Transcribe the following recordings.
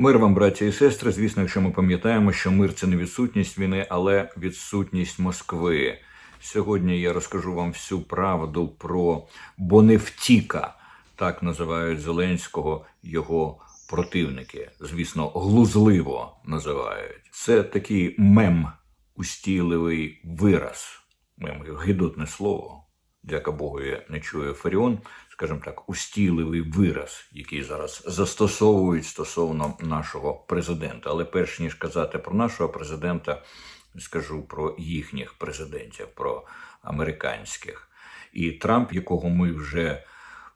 Мир вам, браті і сестри. Звісно, якщо ми пам'ятаємо, що мир це не відсутність війни, але відсутність Москви. Сьогодні я розкажу вам всю правду про Боневтіка, так називають Зеленського його противники. Звісно, глузливо називають. Це такий мем, устійливий вираз. Мем гидотне слово. Дяка Богу, я не чую Фаріон, скажімо так, устійливий вираз, який зараз застосовують стосовно нашого президента. Але перш ніж казати про нашого президента, скажу про їхніх президентів, про американських. І Трамп, якого ми вже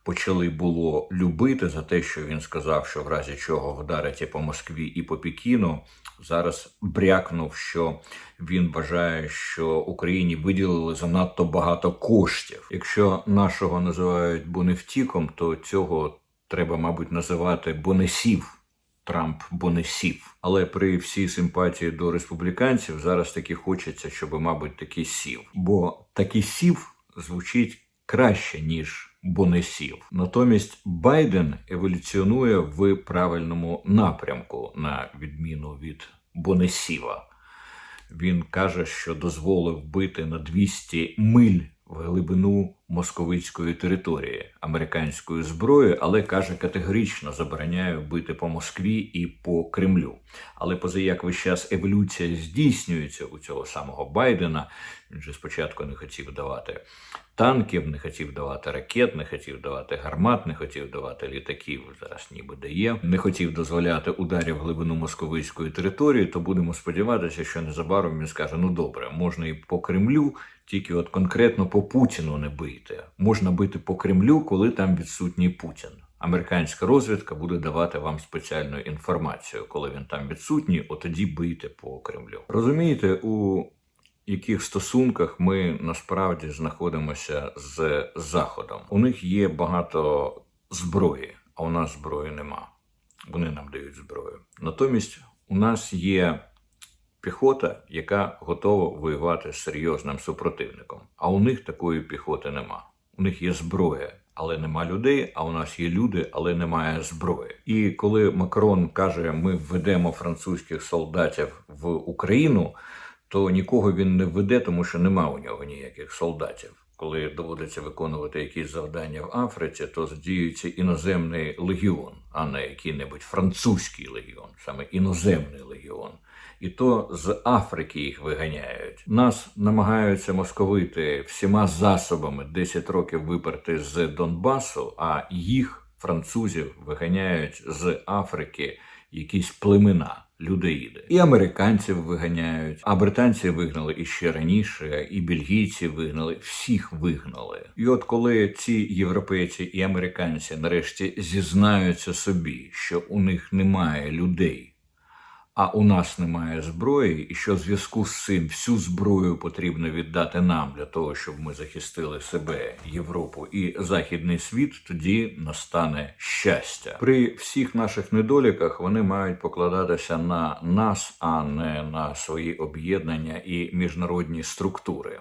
почали було любити за те, що він сказав, що в разі чого вдарить по Москві, і по Пекіну, зараз брякнув, що він вважає, що Україні виділили занадто багато коштів. Якщо нашого називають боневтіком, то цього треба, мабуть, називати бонесів. Трамп бонесів. Але при всій симпатії до республіканців зараз таки хочеться, щоб, мабуть, таки сів. Бо таки сів звучить краще, ніж бонесів. Натомість Байден еволюціонує в правильному напрямку, на відміну від Бонесіва. Він каже, що дозволив бити на 200 миль в глибину московицької території американською зброєю, але каже категорично забороняє бити по Москві і по Кремлю. Але позаяк весь час еволюція здійснюється у цього самого Байдена. Він же спочатку не хотів давати танків, не хотів давати ракет, не хотів давати гармат, не хотів давати літаків. Зараз ніби дає, не хотів дозволяти ударів в глибину московицької території. То будемо сподіватися, що незабаром він скаже: ну добре, можна і по Кремлю, тільки от конкретно по Путіну не бити. Можна бити по Кремлю, коли там відсутній Путін. Американська розвідка буде давати вам спеціальну інформацію, коли він там відсутній, от тоді бийте по Кремлю. Розумієте, у яких стосунках ми насправді знаходимося з Заходом? У них є багато зброї, а у нас зброї нема. Вони нам дають зброю. Натомість у нас є піхота, яка готова воювати з серйозним супротивником. А у них такої піхоти нема. У них є зброя, але нема людей. А у нас є люди, але немає зброї. І коли Макрон каже, ми введемо французьких солдатів в Україну, то нікого він не введе, тому що нема у нього ніяких солдатів. Коли доводиться виконувати якісь завдання в Африці, то задіюється іноземний легіон, а не який-небудь французький легіон, саме іноземний легіон. І то з Африки їх виганяють. Нас намагаються московити всіма засобами 10 років виперти з Донбасу, а їх, французів, виганяють з Африки якісь племена. Людоїди і американців виганяють, а британці вигнали іще раніше, і бельгійці вигнали, всіх вигнали. І от коли ці європейці і американці нарешті зізнаються собі, що у них немає людей, а у нас немає зброї, і що в зв'язку з цим всю зброю потрібно віддати нам для того, щоб ми захистили себе, Європу і західний світ, тоді настане щастя. При всіх наших недоліках вони мають покладатися на нас, а не на свої об'єднання і міжнародні структури.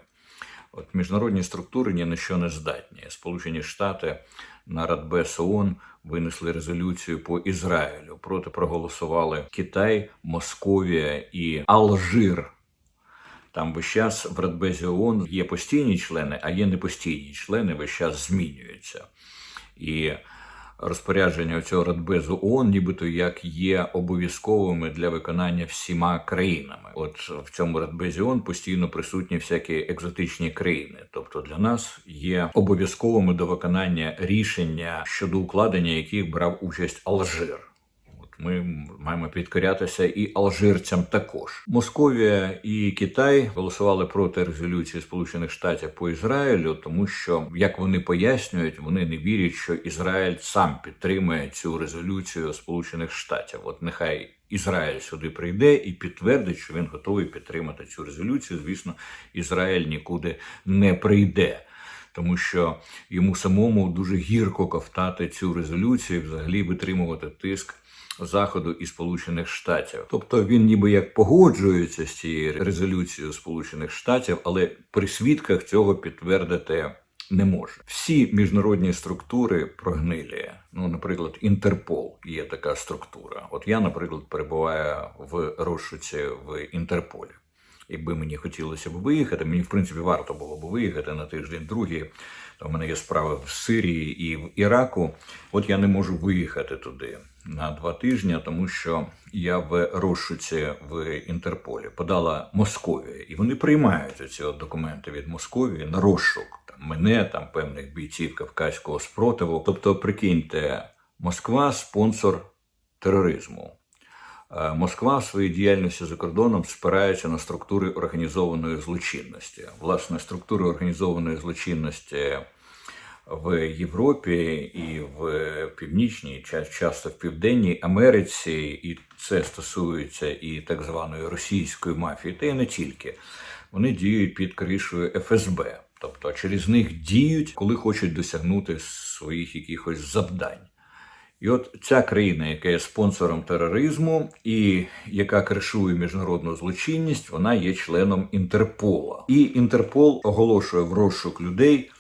От міжнародні структури ні на що не здатні. Сполучені Штати на Радбес ООН винесли резолюцію по Ізраїлю. Проти проголосували Китай, Московія і Алжир. Там весь час в Радбезі ООН є постійні члени, а є непостійні члени, весь час змінюються. І розпорядження цього Радбезу ООН нібито як є обов'язковими для виконання всіма країнами. От в цьому Радбезі ООН постійно присутні всякі екзотичні країни. Тобто для нас є обов'язковими до виконання рішення щодо укладення яких брав участь Алжир. Ми маємо підкорятися і алжирцям також. Московія і Китай голосували проти резолюції Сполучених Штатів по Ізраїлю, тому що як вони пояснюють, вони не вірять, що Ізраїль сам підтримує цю резолюцію Сполучених Штатів. От нехай Ізраїль сюди прийде і підтвердить, що він готовий підтримати цю резолюцію. Звісно, Ізраїль нікуди не прийде. Тому що йому самому дуже гірко ковтати цю резолюцію, і взагалі витримувати тиск Заходу і Сполучених Штатів. Тобто він ніби як погоджується з цією резолюцією Сполучених Штатів, але при свідках цього підтвердити не може. Всі міжнародні структури прогнилі. Ну, наприклад, Інтерпол є така структура. От я, наприклад, перебуваю в розшуці в Інтерполі. Якби мені хотілося б виїхати, мені в принципі варто було б виїхати на тиждень другий. У мене є справи в Сирії і в Іраку. От я не можу виїхати туди на два тижні, тому що я в розшуці в Інтерполі подала Московія, і вони приймають ці документи від Московії на розшук там мене, там певних бійців кавказького спротиву. Тобто, прикиньте, Москва спонсор тероризму. Е, Москва в своїй діяльності за кордоном спирається на структури організованої злочинності. Власне, структури організованої злочинності в Європі і в Північній, ча- часто в Південній Америці, і це стосується і так званої російської мафії, та й не тільки. Вони діють під кришою ФСБ. Тобто через них діють, коли хочуть досягнути своїх якихось завдань. І от ця країна, яка є спонсором тероризму і яка кришує міжнародну злочинність, вона є членом Інтерпола. І Інтерпол оголошує в розшук людей,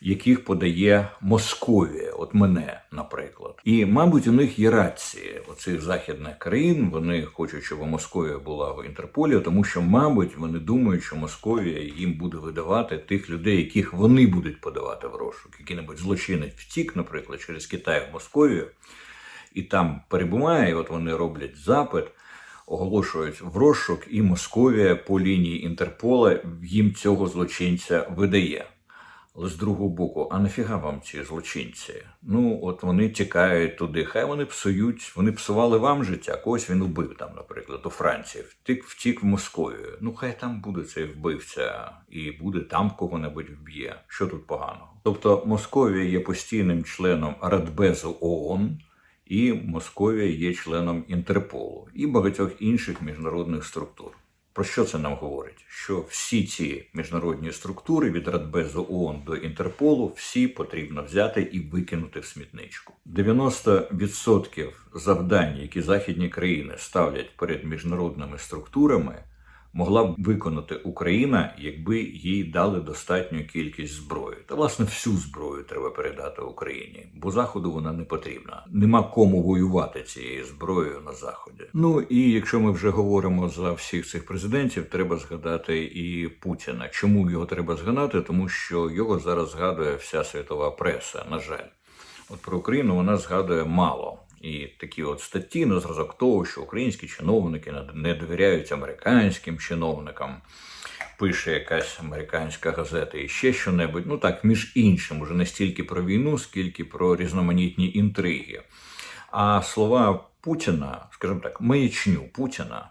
яких подає Московія, от мене, наприклад. І, мабуть, у них є рації оцих західних країн. Вони хочуть, щоб Московія була в Інтерполі, тому що, мабуть, вони думають, що Московія їм буде видавати тих людей, яких вони будуть подавати в розшук. Який-небудь злочинець втік, наприклад, через Китай в Московію, і там перебуває, і от вони роблять запит. Оголошують в розшук, і Московія по лінії Інтерпола їм цього злочинця видає. Але з другого боку, а нафіга вам ці злочинці? Ну, от вони тікають туди, хай вони псують, вони псували вам життя, когось він убив там, наприклад, у Франції, втік, втік в Московію. Ну, хай там буде цей вбивця і буде там кого-небудь вб'є. Що тут поганого? Тобто Московія є постійним членом Радбезу ООН, і Московія є членом Інтерполу і багатьох інших міжнародних структур. Про що це нам говорить? Що всі ці міжнародні структури від Радбезу ООН до Інтерполу всі потрібно взяти і викинути в смітничку. 90% завдань, які західні країни ставлять перед міжнародними структурами, могла б виконати Україна, якби їй дали достатню кількість зброї. Та власне всю зброю треба передати Україні, бо заходу вона не потрібна. Нема кому воювати цією зброєю на заході. Ну і якщо ми вже говоримо за всіх цих президентів, треба згадати і Путіна. Чому його треба згадати? Тому що його зараз згадує вся світова преса. На жаль, от про Україну вона згадує мало. І такі от статті на зразок того, що українські чиновники не довіряють американським чиновникам. Пише якась американська газета і ще що-небудь. Ну так, між іншим, уже не стільки про війну, скільки про різноманітні інтриги. А слова Путіна, скажімо так, маячню Путіна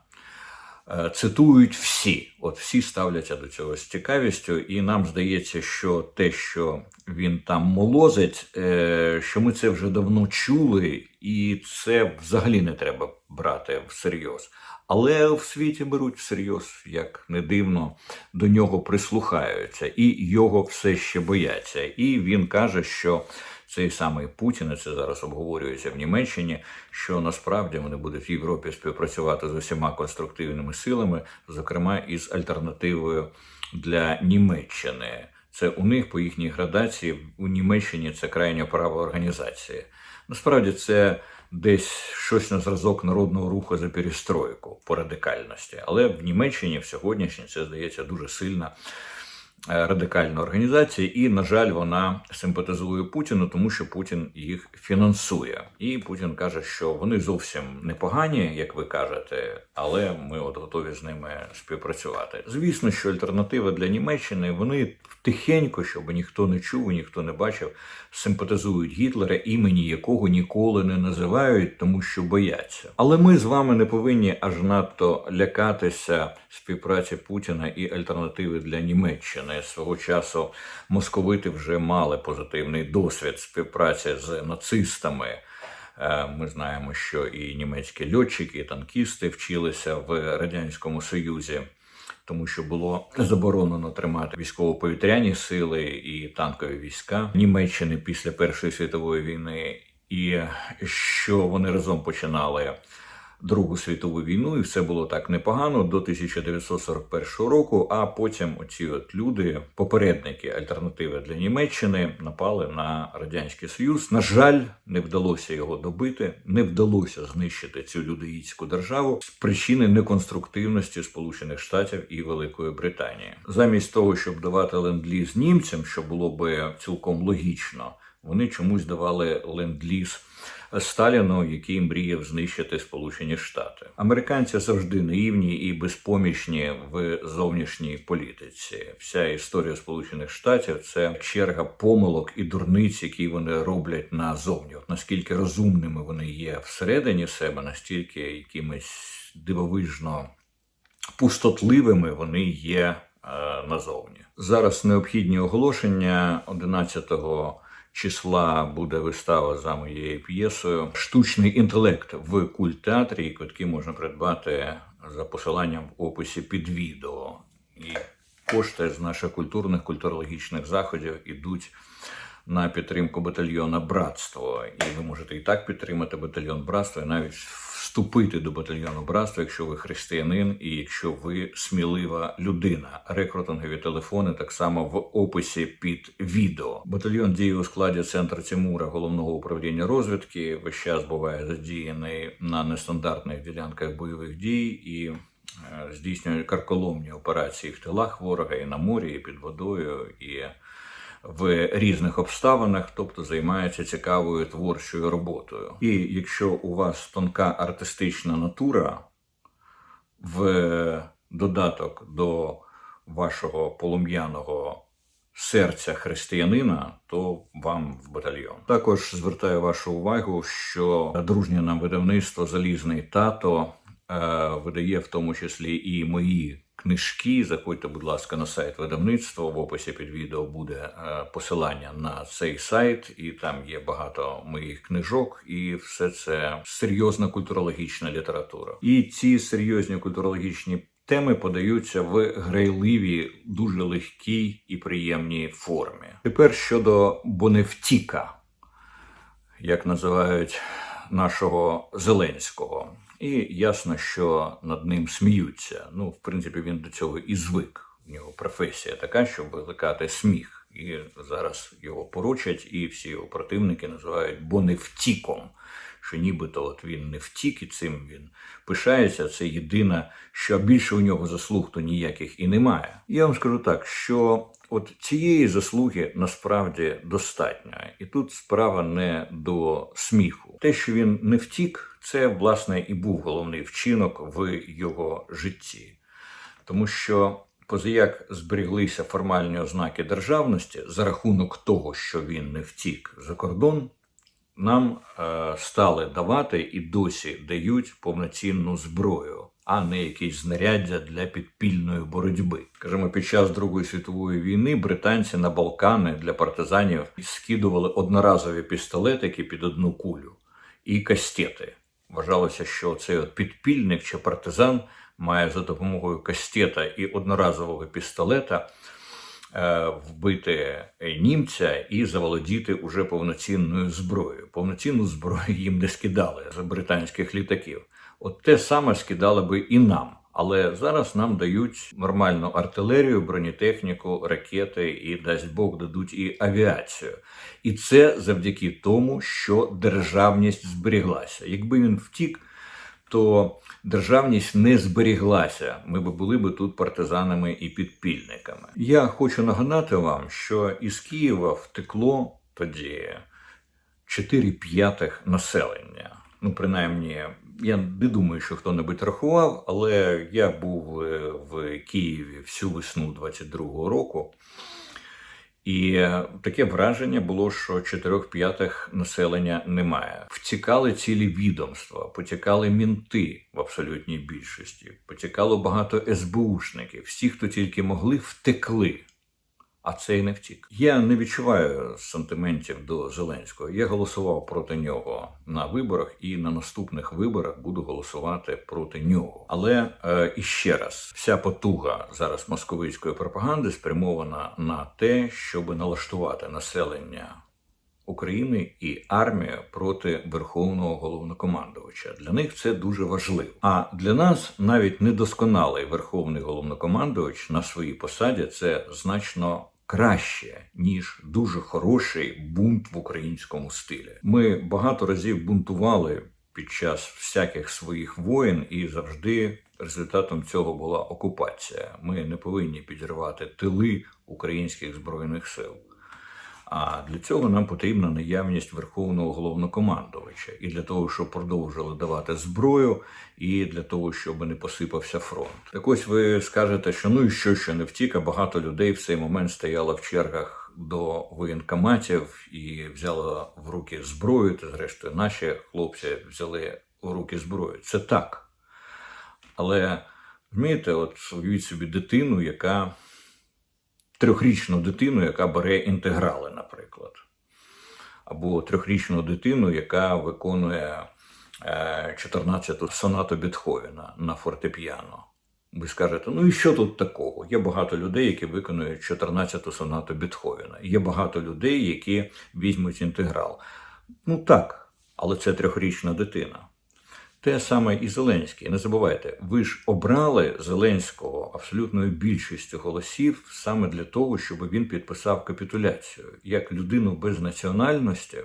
цитують всі. От всі ставляться до цього з цікавістю, і нам здається, що те, що він там молозить, е, що ми це вже давно чули, і це взагалі не треба брати всерйоз. Але в світі беруть всерйоз, як не дивно, до нього прислухаються, і його все ще бояться. І він каже, що цей самий Путін, і це зараз обговорюється в Німеччині, що насправді вони будуть в Європі співпрацювати з усіма конструктивними силами, зокрема із альтернативою для Німеччини. Це у них по їхній градації у Німеччині це крайня права організація. Насправді це десь щось на зразок народного руху за перестройку по радикальності. Але в Німеччині в сьогоднішній це здається дуже сильна радикальна організація, і, на жаль, вона симпатизує Путіну, тому що Путін їх фінансує. І Путін каже, що вони зовсім непогані, як ви кажете, але ми от готові з ними співпрацювати. Звісно, що альтернатива для Німеччини вони тихенько, щоб ніхто не чув, ніхто не бачив, симпатизують Гітлера, імені якого ніколи не називають, тому що бояться. Але ми з вами не повинні аж надто лякатися співпраці Путіна і альтернативи для Німеччини. Свого часу московити вже мали позитивний досвід співпраці з нацистами. Е, Ми знаємо, що і німецькі льотчики, і танкісти вчилися в радянському союзі тому що було заборонено тримати військово-повітряні сили і танкові війська Німеччини після Першої світової війни, і що вони разом починали Другу світову війну, і все було так непогано до 1941 року. А потім оці от люди, попередники альтернативи для Німеччини, напали на радянський союз. На жаль, не вдалося його добити, не вдалося знищити цю людоїдську державу з причини неконструктивності Сполучених Штатів і Великої Британії. Замість того, щоб давати ленд-ліз німцям, що було би цілком логічно, вони чомусь давали ленд-ліз Сталіну, який мріяв знищити Сполучені Штати. Американці завжди наївні і безпомічні в зовнішній політиці. Вся історія Сполучених Штатів це черга помилок і дурниць, які вони роблять назовні. От наскільки розумними вони є всередині себе, настільки якимись дивовижно пустотливими вони є е, назовні. Зараз необхідні оголошення 11 числа буде вистава за моєю п'єсою Штучний інтелект в культтеатрі, і квитки можна придбати за посиланням в описі під відео. І кошти з наших культурних культурологічних заходів ідуть на підтримку батальйона Братство. І ви можете і так підтримати батальйон Братство, і навіть вступити до батальйону Братства, якщо ви християнин і якщо ви смілива людина. Рекрутингові телефони так само в описі під відео. Батальйон діє у складі центру Тимура головного управління розвідки. Весь час буває задіяний на нестандартних ділянках бойових дій і. е, Здійснює карколомні операції в тилах ворога і на морі, і під водою, і в різних обставинах, тобто займається цікавою творчою роботою. І якщо у вас тонка артистична натура, в додаток до вашого полум'яного серця християнина, то вам в батальйон. Також звертаю вашу увагу, що дружнє нам видавництво Залізний тато видає в тому числі і мої книжки. Заходьте, будь ласка, на сайт видавництва. В описі під відео буде е, посилання на цей сайт, і там є багато моїх книжок, і все це серйозна культурологічна література. І ці серйозні культурологічні теми подаються в грайливій, дуже легкій і приємній формі. Тепер щодо Боневтіка, як називають нашого Зеленського. І ясно, що над ним сміються. Ну, в принципі, він до цього і звик. У нього професія така, щоб викликати сміх. І зараз його поручать, і всі його противники називають боневтіком. Що нібито от він не втік, і цим він пишається. Це єдине, що більше у нього заслуг то ніяких і немає. Я вам скажу так, що от цієї заслуги насправді достатньо, і тут справа не до сміху. Те, що він не втік, це власне і був головний вчинок в його житті, тому що. Позаяк зберіглися формальні ознаки державності за рахунок того, що він не втік за кордон, нам е, стали давати і досі дають повноцінну зброю, а не якісь знаряддя для підпільної боротьби. Скажімо, під час Другої світової війни британці на Балкани для партизанів скидували одноразові пістолетики під одну кулю і кастети. Вважалося, що цей от підпільник чи партизан має за допомогою кастета і одноразового пістолета е, вбити німця і заволодіти уже повноцінною зброєю. Повноцінну зброю їм не скидали з британських літаків. От те саме скидали би і нам. Але зараз нам дають нормальну артилерію, бронетехніку, ракети і дасть Бог дадуть і авіацію. І це завдяки тому, що державність зберіглася. Якби він втік, то державність не зберіглася. Ми б були б тут партизанами і підпільниками. Я хочу нагадати вам, що із Києва втекло тоді 4 п'ятих населення. Ну, принаймні, я не думаю, що хто-небудь рахував, але я був е, в Києві всю весну 22-го року. І таке враження було, що чотирьох п'ятих населення немає. Втікали цілі відомства, потікали мінти в абсолютній більшості, потікало багато СБУшників. Всі, хто тільки могли, втекли. А цей не втік. Я не відчуваю сантиментів до Зеленського. Я голосував проти нього на виборах, і на наступних виборах буду голосувати проти нього. Але е, іще раз, вся потуга зараз московицької пропаганди спрямована на те, щоб налаштувати населення України і армія проти верховного головнокомандувача. Для них це дуже важливо. А для нас навіть недосконалий верховний головнокомандувач на своїй посаді це значно. Краще ніж дуже хороший бунт в українському стилі. Ми багато разів бунтували під час всяких своїх воєн, і завжди результатом цього була окупація. Ми не повинні підірвати тили українських збройних сил. А для цього нам потрібна наявність верховного головнокомандувача і для того, щоб продовжили давати зброю, і для того, щоб не посипався фронт. Так ось ви скажете, що ну і що, що не втік, а багато людей в цей момент стояло в чергах до воєнкоматів і взяло в руки зброю. Та зрештою, наші хлопці взяли в руки зброю. Це так. Але розумієте, от уявіть собі дитину, яка трьохрічну дитину, яка бере інтеграли, наприклад, або трьохрічну дитину, яка виконує 14-ту сонату Бетховена на фортепіано. Ви скажете, ну і що тут такого? Є багато людей, які виконують 14-ту сонату Бетховена. Є багато людей, які візьмуть інтеграл. Ну так, але це трьохрічна дитина. Те саме і Зеленський. Не забувайте, ви ж обрали Зеленського абсолютною більшістю голосів саме для того, щоб він підписав капітуляцію. Як людину без національності,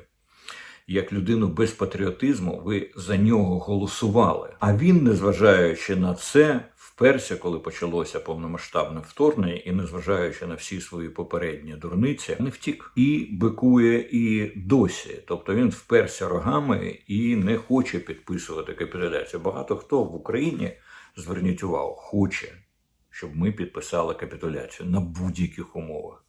як людину без патріотизму, ви за нього голосували. А він, незважаючи на це, вперся, коли почалося повномасштабне вторгнення, і незважаючи на всі свої попередні дурниці, не втік і бикує і досі. Тобто він вперся рогами і не хоче підписувати капітуляцію. Багато хто в Україні зверніть увагу, хоче, щоб ми підписали капітуляцію на будь-яких умовах.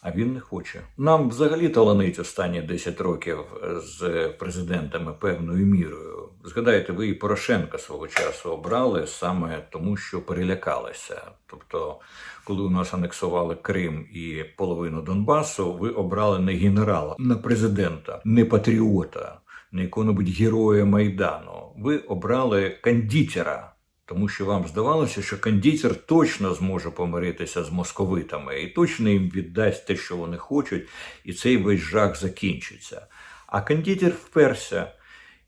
А він не хоче. Нам взагалі таланить останні 10 років з президентами певною мірою. Згадайте, ви і Порошенка свого часу обрали саме тому, що перелякалися. Тобто, коли у нас анексували Крим і половину Донбасу, ви обрали не генерала, не президента, не патріота, не якого-небудь героя Майдану. Ви обрали кондитера. Тому що вам здавалося, що кондитер точно зможе помиритися з московитами і точно їм віддасть те, що вони хочуть, і цей весь жах закінчиться. А кондитер вперся.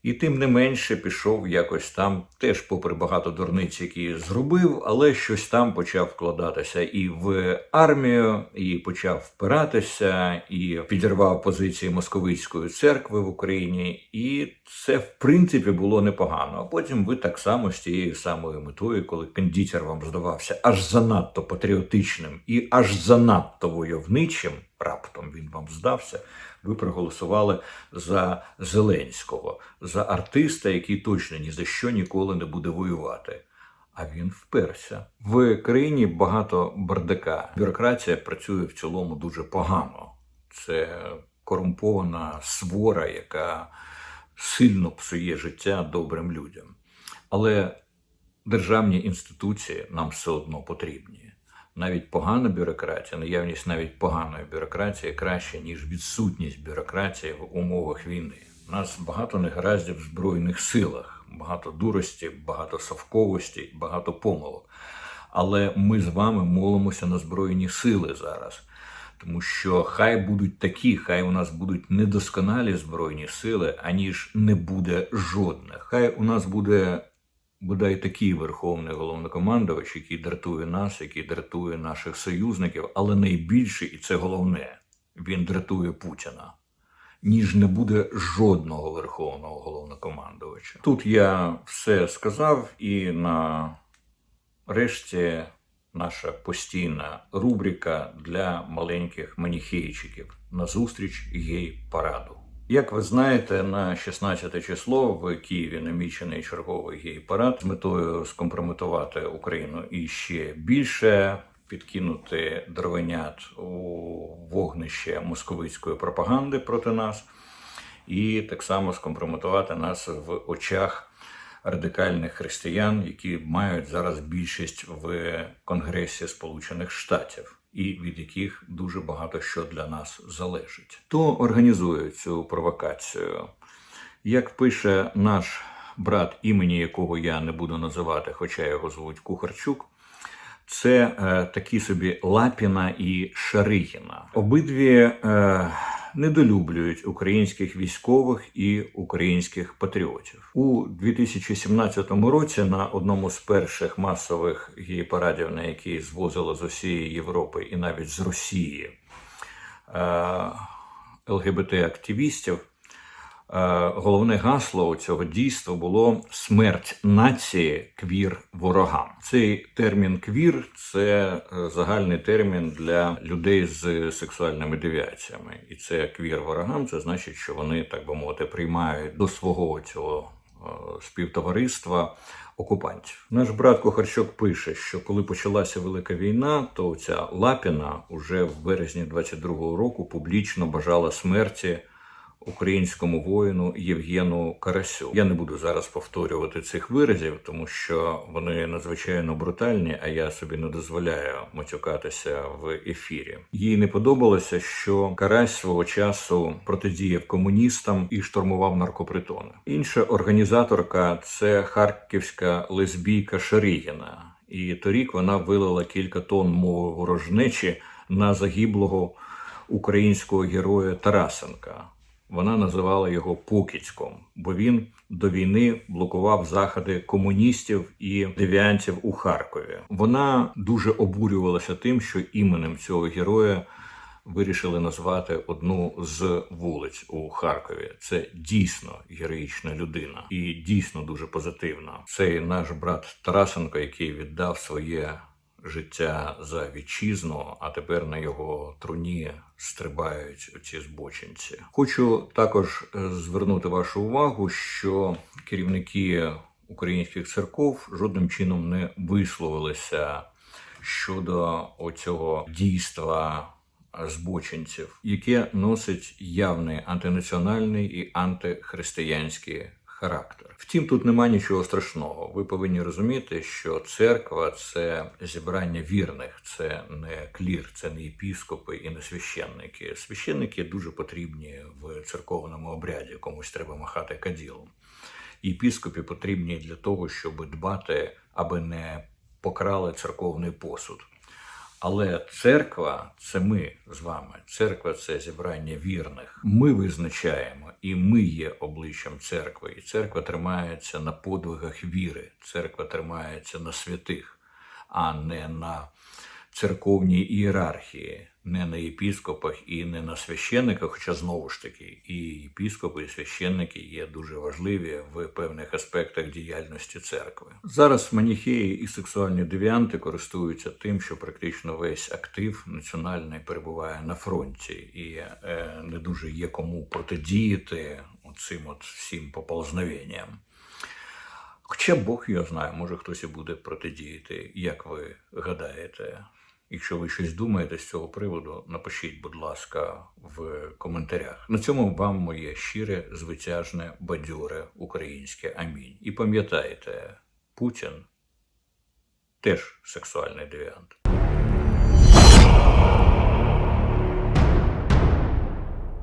І тим не менше пішов якось там, теж, попри багато дурниць, які зробив, але щось там почав вкладатися і в армію, і почав впиратися, і підірвав позиції московицької церкви в Україні. І це в принципі було непогано. А потім ви так само з тією самою метою, коли кондитер вам здавався аж занадто патріотичним і аж занадто войовничим. Раптом він вам здався. Ви проголосували за Зеленського, за артиста, який точно ні за що ніколи не буде воювати. А він вперся. В країні багато бардака. Бюрократія працює в цілому дуже погано. Це корумпована свора, яка сильно псує життя добрим людям. Але державні інституції нам все одно потрібні навіть погана бюрократія, наявність навіть поганої бюрократії краще, ніж відсутність бюрократії в умовах війни. У нас багато негараздів в Збройних силах, багато дурості, багато совковості, багато помилок. Але ми з вами молимося на Збройні сили зараз. Тому що хай будуть такі, хай у нас будуть недосконалі збройні сили, аніж не буде жодних. Хай у нас буде бодай такий верховний головнокомандувач, який дратує нас, який дратує наших союзників, але найбільше, і це головне, він дратує Путіна. Ніж не буде жодного верховного головнокомандувача. Тут я все сказав, і на решті наша постійна рубрика для маленьких маніхейчиків на зустріч гей-параду. Як ви знаєте, на 16 число в Києві намічений черговий гей-парад з метою скомпрометувати Україну і ще більше підкинути дровенят у вогнище московицької пропаганди проти нас, і так само скомпрометувати нас в очах радикальних християн, які мають зараз більшість в Конгресі Сполучених Штатів і від яких дуже багато що для нас залежить. То організує цю провокацію. Як пише наш брат, імені якого я не буду називати, хоча його звуть Кухарчук, це е, такі собі Лапіна і Шаригіна. Обидві е, недолюблюють українських військових і українських патріотів у 2017 році. На одному з перших масових гей-парадів, на які звозили з усієї Європи і навіть з Росії е, ЛГБТ-активістів. Е, Головне гасло цього дійства було смерть нації квір ворогам. Цей термін квір це е, загальний термін для людей з сексуальними девіаціями. І це квір ворогам. Це значить, що вони, так би мовити, приймають до свого цього е, співтовариства окупантів. Наш брат Кухарчук пише, що коли почалася велика війна, то ця Лапіна уже в березні 22-го року публічно бажала смерті українському воїну Євгену Карасю. Я не буду зараз повторювати цих виразів, тому що вони надзвичайно брутальні, а я собі не дозволяю матюкатися в ефірі. Їй не подобалося, що Карась свого часу протидіяв комуністам і штурмував наркопритони. Інша організаторка це харківська лесбійка Шарігіна. І торік вона вилила кілька тонн мови ворожнечі на загиблого українського героя Тарасенка. Вона називала його Покидьком, бо він до війни блокував заходи комуністів і девіантів у Харкові. Вона дуже обурювалася тим, що іменем цього героя вирішили назвати одну з вулиць у Харкові. Це дійсно героїчна людина і дійсно дуже позитивна. Цей наш брат Тарасенко, який віддав своє життя за вітчизну, а тепер на його труні стрибають ці збочинці. Хочу також е, звернути вашу увагу, що керівники українських церков жодним чином не висловилися щодо оцього дійства збочинців, яке носить явний антинаціональний і антихристиянський характер. Втім, тут нема нічого страшного. Ви повинні розуміти, що церква це зібрання вірних, це не клір, це не єпіскопи і не священники. Священники дуже потрібні в церковному обряді, комусь треба махати каділом. Єпіскопи потрібні для того, щоб дбати, аби не покрали церковний посуд. Але церква це ми з вами. Церква це зібрання вірних. Ми визначаємо, і ми є обличчям церкви. І церква тримається на подвигах віри. Церква тримається на святих, а не на церковній ієрархії, не на єпіскопах і не на священниках. Хоча знову ж таки, і єпіскопи, і священники є дуже важливі в певних аспектах діяльності церкви. Зараз маніхеї і сексуальні девіанти користуються тим, що практично весь актив національний перебуває на фронті, і е, не дуже є кому протидіяти цим от всім поползновенням. Хоча Бог його знає, може хтось і буде протидіяти, як ви гадаєте. Якщо ви щось думаєте з цього приводу, напишіть, будь ласка, в коментарях. На цьому вам моє щире, звитяжне, бадьоре українське амінь. І пам'ятаєте, Путін теж сексуальний девіант.